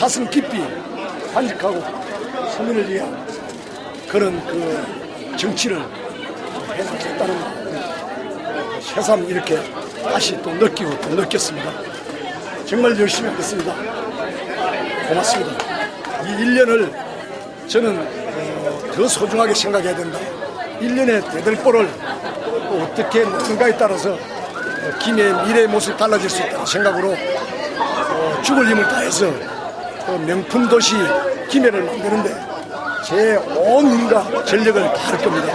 가슴 깊이 간직하고 서민을 위한 그런 그 정치를 해나가겠다는 마음을 새삼 이렇게 다시 또 느끼고 또 느꼈습니다. 정말 열심히 하겠습니다. 고맙습니다. 이 1년을 저는 어, 더 소중하게 생각해야 된다. 1년의 대들보를 또 어떻게 먹는가에 따라서 어, 김의 미래의 모습이 달라질 수 있다는 생각으로 어, 죽을 힘을 다해서 그 명품 도시 김해를 만드는데 제 온 힘과 전력을 다할 겁니다.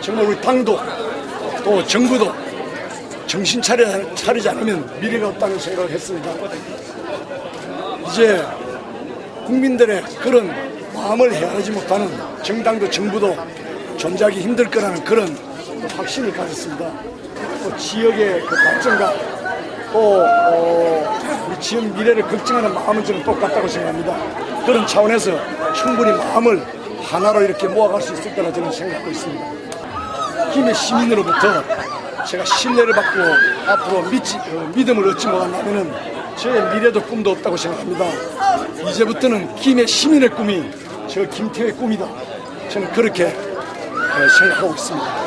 정말 우리 당도 또 정부도 정신 차려, 차리지 않으면 미래가 없다는 생각을 했습니다. 이제 국민들의 그런 마음을 헤아리지 못하는 정당도 정부도 존재하기 힘들 거라는 그런 확신을 가졌습니다. 또 지역의 그 발전과 또 어, 우리 지역 미래를 걱정하는 마음은 저는 똑같다고 생각합니다. 그런 차원에서 충분히 마음을 하나로 이렇게 모아갈 수 있을 거라 저는 생각하고 있습니다. 김해 시민으로부터 제가 신뢰를 받고 앞으로 믿지, 어, 믿음을 얻지 못한다면 저의 미래도 꿈도 없다고 생각합니다. 이제부터는 김해 시민의 꿈이 저 김태의 꿈이다. 저는 그렇게 어, 생각하고 있습니다.